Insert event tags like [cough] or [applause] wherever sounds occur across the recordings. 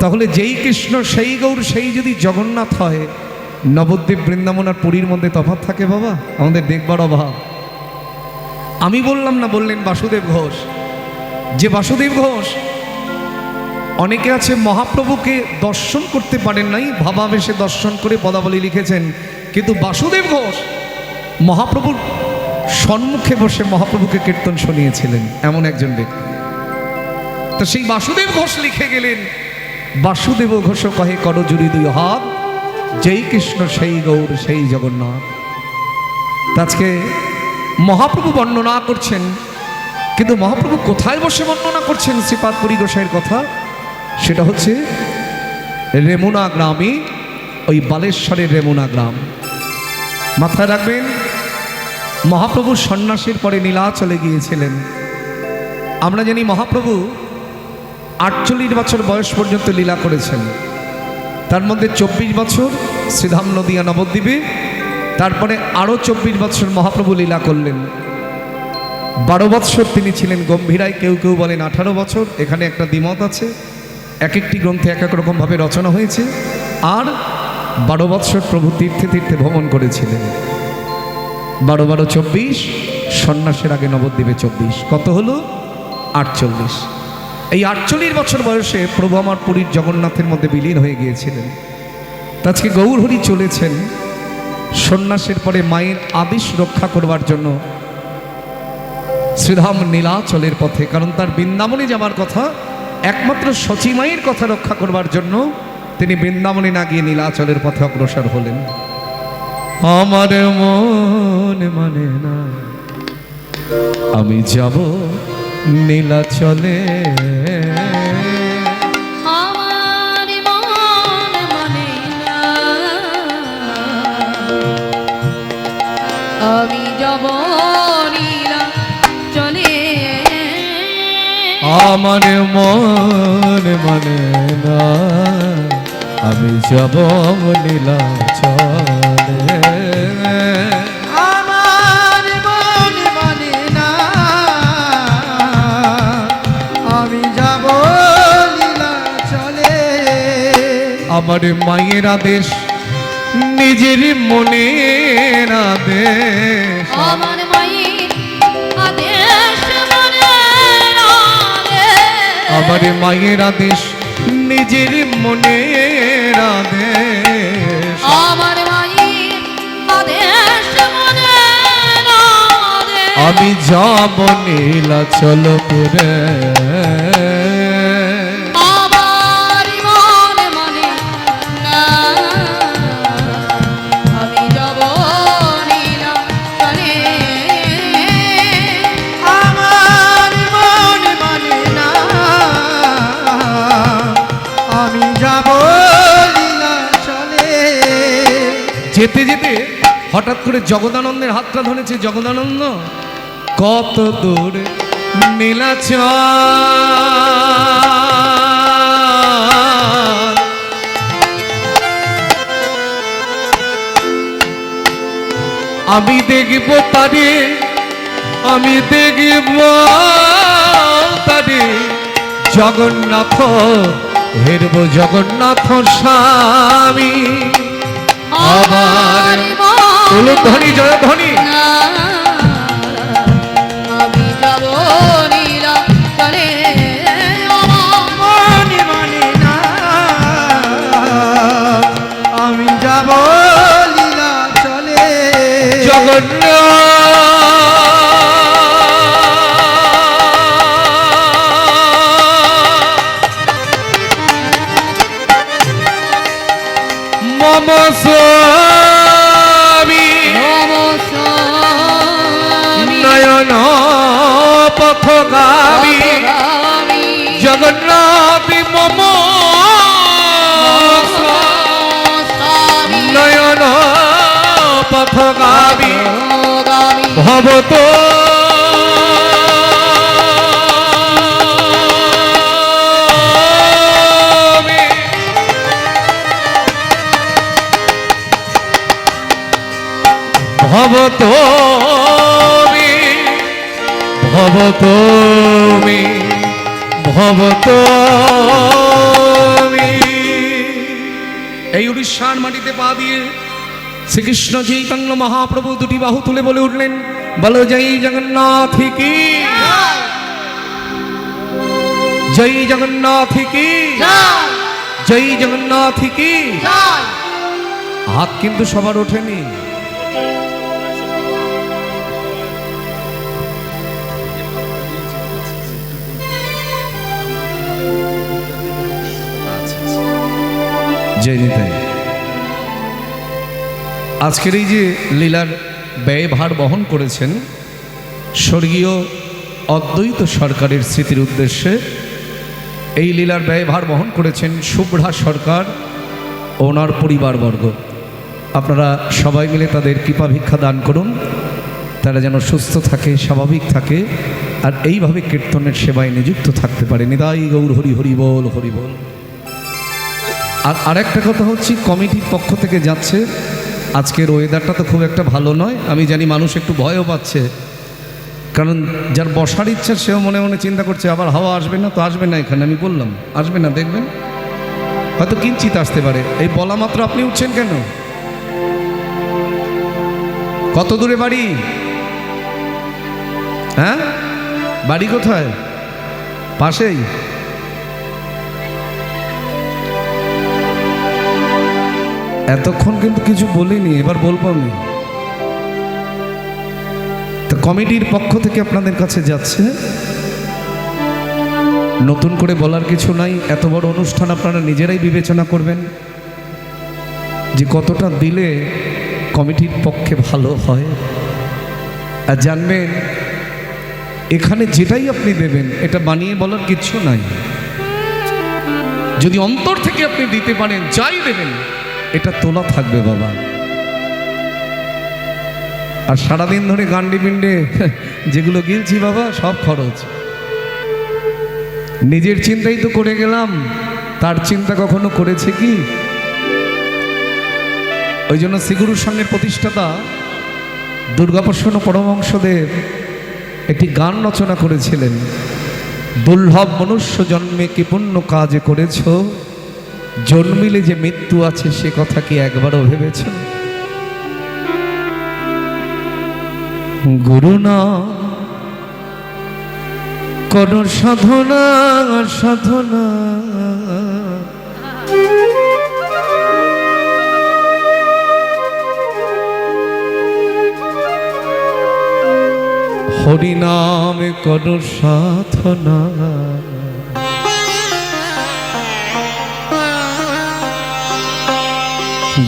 তাহলে যেই কৃষ্ণ, সেই গৌর, সেই যদি জগন্নাথ হয়, নবদ্বীপ বৃন্দাবন আর পুরীর মধ্যে তফাৎ থাকে বাবা? আমাদের দেখবার অভাব। আমি বললাম না, বললেন বাসুদেব ঘোষ। যে বাসুদেব ঘোষ, অনেকে আছে মহাপ্রভুকে দর্শন করতে পারেন নাই, ভাবাবেশে দর্শন করে পদাবলী লিখেছেন। কিন্তু বাসুদেব ঘোষ মহাপ্রভুর সম্মুখে বসে মহাপ্রভুকে কীর্তন শুনিয়েছিলেন, এমন একজন ব্যক্তি। তো সেই বাসুদেব ঘোষ লিখে গেলেন বাসুদেব ঘোষ কহে করজুরি দুই হাত, যেই কৃষ্ণ সেই গৌর, সেই জগন্নাথ। আজকে মহাপ্রভু বর্ণনা করছেন, কিন্তু মহাপ্রভু কোথায় বসে বর্ণনা করছেন শ্রীপাদ পুরী গোসাইয়ের কথা? সেটা হচ্ছে রেমুনা গ্রামে, ওই বালেশ্বরের রেমুনা গ্রাম। মাথায় রাখবেন মহাপ্রভু সন্ন্যাসীর পরে নীলা চলে গিয়েছিলেন। আমরা জানি মহাপ্রভু আটচল্লিশ বছর বয়স পর্যন্ত লীলা করেছেন। তার মধ্যে চব্বিশ বছর শ্রীধাম নদিয়া নবদ্বীপে, তারপরে আরও চব্বিশ বছর মহাপ্রভু লীলা করলেন। বারো বৎসর তিনি ছিলেন গম্ভীরায়, কেউ কেউ বলেন আঠারো বছর, এখানে একটা দ্বিমত আছে। এক একটি গ্রন্থে এক এক রকমভাবে রচনা হয়েছে। আর বারো বৎসর প্রভু তীর্থে তীর্থে ভ্রমণ করেছিলেন। বারো বারো চব্বিশ, সন্ন্যাসের আগে নবদ্বীপে চব্বিশ। কত হলো? আটচল্লিশ। এই আটচল্লিশ বছর বয়সে প্রভু আমার পুরীর জগন্নাথের মধ্যে বিলীন হয়ে গিয়েছিলেন। আজকে গৌরহরি চলেছেন সন্ন্যাসের পরে মায়ের আদেশ রক্ষা করবার জন্য শ্রীধাম নীলাচলের পথে, কারণ তার বৃন্দাবনে যাওয়ার কথা, একমাত্র সচিমায়ের কথা রক্ষা করবার জন্য তিনি বৃন্দাবনে না গিয়ে নীলাচলের পথে অগ্রসর হলেন। আমার মন মানে না। আমি যাব নীলাচলে আমার মন মানে না। আমি যাব নীলা চলে। আমার মন মানে না। আমি যাব নীলাচলে আমার আমার মায়ের আদেশ নিজের মনের আদেশ। আমার মায়ের আদেশ আমার মায়ের আদেশ নিজের মনের আদেশ। আমার মায়ের আদেশ রাখে। আমি যাব নীলাচল পুরে হঠাৎ করে জগদানন্দের হাতটা ধরেছে, জগদানন্দ, কত দূর নীলাচল। আমি দেখব তারে, আমি দেখব তারে, জগন্নাথ, হেরব জগন্নাথ স্বামী। আবার বলুন ধ্বনি জয় পথগামী জগন্নাথ মম নয়ন পথ গামী ভবত ভবত এই উড়িষ্যার মাটিতে পা দিয়ে শ্রীকৃষ্ণ চৈতন্য মহাপ্রভু দুটি বাহু তুলে বলে উঠলেন বলো জয় জগন্নাথ কি? জয় জগন্নাথ কি? জয়। জগন্নাথ কি? হাত কিন্তু সবার ওঠেনি। জয় আজকের এই যে লীলার ব্যয়ভার বহন করেছেন, স্বর্গীয় অদ্বৈত সরকারের স্মৃতির উদ্দেশ্যে এই লীলার ব্যয়ভার বহন করেছেন শুভ্রা সরকার, ওনার পরিবারবর্গ। আপনারা সবাই মিলে তাদের কৃপা ভিক্ষা দান করুন। তারা যেন সুস্থ থাকে, স্বাভাবিক থাকে, আর এইভাবে কীর্তনের সেবায় নিযুক্ত থাকতে পারে। নিদাই গৌর হরি হরি বল হরি বল। আর আরেকটা কথা হচ্ছে, কমিটির পক্ষ থেকে যাচ্ছে। আজকের ওয়েদারটা তো খুব একটা ভালো নয়। আমি জানি মানুষ একটু ভয়ও পাচ্ছে। কারণ যার বসার ইচ্ছা, সেও মনে মনে চিন্তা করছে, আবার হাওয়া আসবে না, তো আসবে না এখানে। আমি বললাম, আসবে না, দেখবেন। হয়তো কিঞ্চিত আসতে পারে। এই বলা মাত্র আপনি উঠছেন কেন? কত দূরে বাড়ি? হ্যাঁ? বাড়ি কোথায়? পাশেই। এতক্ষণ কিন্তু কিছু বলিনি, এবার বলব আমি। তো কমিটির পক্ষ থেকে আপনাদের কাছে যাচ্ছে। নতুন করে বলার কিছু নাই, এত বড় অনুষ্ঠান আপনারা নিজেরাই বিবেচনা করবেন যে কতটা দিলে কমিটির পক্ষে ভালো হয়। আর জানবেন, এখানে যেটাই আপনি দেবেন, এটা বানিয়ে বলার কিচ্ছু নাই। যদি অন্তর থেকে আপনি দিতে পারেন, যাই দেবেন এটা তোলা থাকবে বাবা। আর সারাদিন ধরে গান্ডি পিণ্ডে [laughs] যেগুলো গিলছি বাবা, সব খরচ। নিজের চিন্তাই তো করে গেলাম, তার চিন্তা কখনো করেছে কি? ওই জন্য শ্রীগুরুর সঙ্গে প্রতিষ্ঠাতা দুর্গাপ্রসন্ন পরমংশদেব একটি গান রচনা করেছিলেন, দুর্লভ মনুষ্য জন্মে কি পুণ্য কাজ করেছ? জন্মিলে যে মৃত্যু আছে, সে কথা কি একবারও ভেবেছ? গুরু না, কোন সাধনা সাধনা। হরিনামে কোন সাধনা।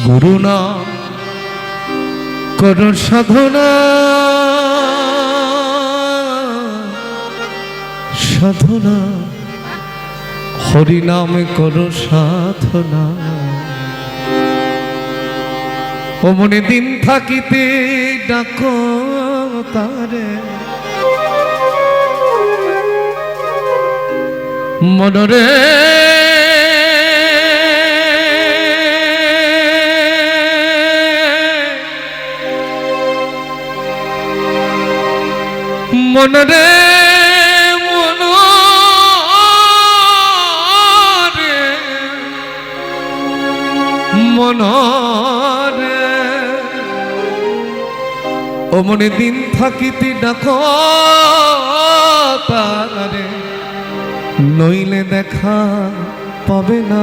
গুরু নাম কোন সাধনা। সাধনা, হরিনামে কোন সাধনা। ও মনে দিন থাকিতে ডাকো তারে। মনরে মনরে মনরে মনরে ও মনে দিন থাকিতে ডাক তারে নইলে দেখা পাবে না।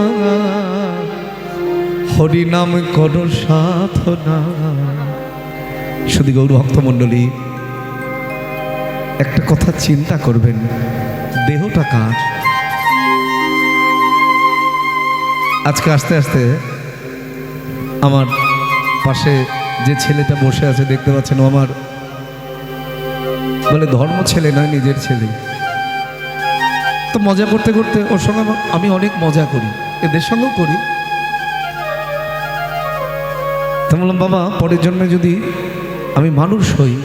হরিনাম কর সাধনা। শুধু গৌর ভক্তমণ্ডলী। একটা কথা চিন্তা করবেন। দেহটা কার? আজকে আস্তে আস্তে আমার পাশে যে ছেলেটা বসে আছে দেখতে পাচ্ছেন, ও আমার বলে ধর্ম ছেলে নয়, নিজের ছেলে। তো মজা করতে করতে ওর সঙ্গে আমি অনেক মজা করি, এদের সঙ্গেও করি। তো বললাম, বাবা, পরের জন্মে যদি আমি মানুষ হই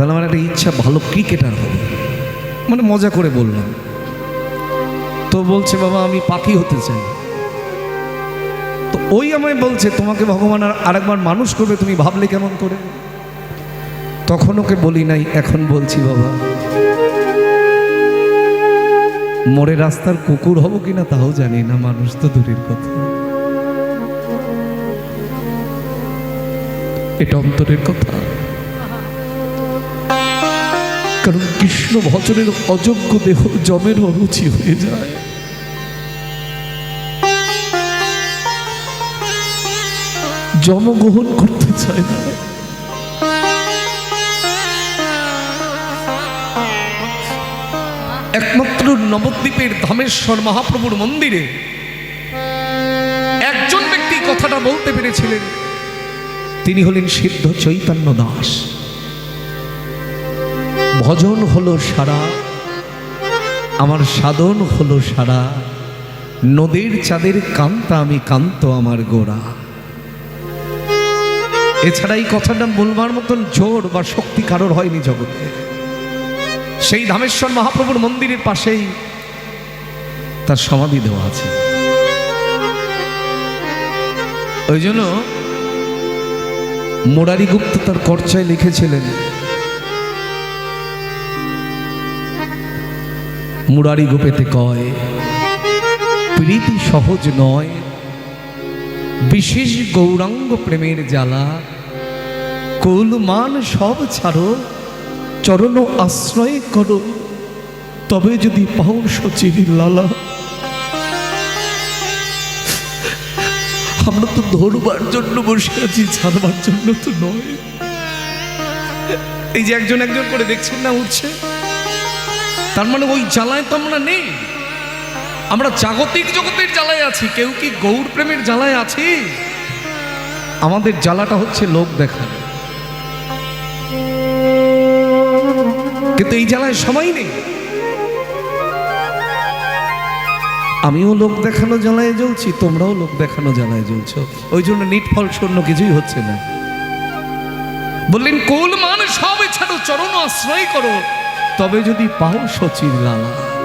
তাহলে আমার একটা ইচ্ছা, ভালো ক্রিকেটার হবে। মানে মজা করে বললাম। তো বলছে, বাবা, আমি পাখি হতে চাই। তো ওই আমায় বলছে, তোমাকে ভগবান আর আরেকবার মানুষ করবে, তুমি ভাবলে কেমন করে? তখন ওকে বলি নাই, এখন বলছি, বাবা মোড়ে রাস্তার কুকুর হব কিনা তাও জানি না, মানুষ তো দূরের কথা। এটা অন্তরের কথা। কারণ কৃষ্ণ ভজনের অযোগ্য দেহ জমের অরুচি হয়ে যায়। জমগ্রহণ করতে চায় না। একমাত্র নবদ্বীপের ধামেশ্বর মহাপ্রভুর মন্দিরে একজন ব্যক্তি কথাটা বলতে পেরেছিলেন। তিনি হলেন সিদ্ধ চৈতন্য দাস। ভজন হলো সারা, আমার সাধন হলো সারা। নদীর চাঁদের কান্তা আমি কান্ত আমার গোড়া। এছাড়া এই কথাটা বলবার মতন জোর বা শক্তি কারোর হয়নি জগতে। সেই ধামেশ্বর মহাপ্রভুর মন্দিরের পাশেই তার সমাধি দেওয়া আছে। ওই জন্য মোরারি গুপ্ত তার কর্চায় লিখেছিলেন মুরারি গোপেতে কয়, প্রীতি সহজ নয়। বিশেষ গৌরাঙ্গ প্রেমের জ্বালা। কুল মান সব ছাড়ো, চরণ আশ্রয় করো। তবে যদি পাও সচির লালা। আমরা তো ধরবার জন্য বসে আছি, ছাড়বার জন্য তো নয়। এই যে একজন একজন করে দেখছেন না উঠছে? তার মানে ওই জ্বালায় তো আমরা নেই। আমরা জাগতিক জগতের জ্বালায় আছি। কেউ কি গৌর প্রেমের জ্বালায় আছি? আমাদের জ্বালাটা হচ্ছে লোক দেখা। কিন্তু এই জ্বালায় সময় নেই। আমিও লোক দেখানো জ্বালায় জ্বলছি, তোমরাও লোক দেখানো জ্বালায় জ্বলছ। ওই জন্য নিট ফল শূন্য কিছুই হচ্ছে না। বললেন কোল মান সব ছাড়ো, চরণ আশ্রয় করো। তবে যদি পাও সচির লালা।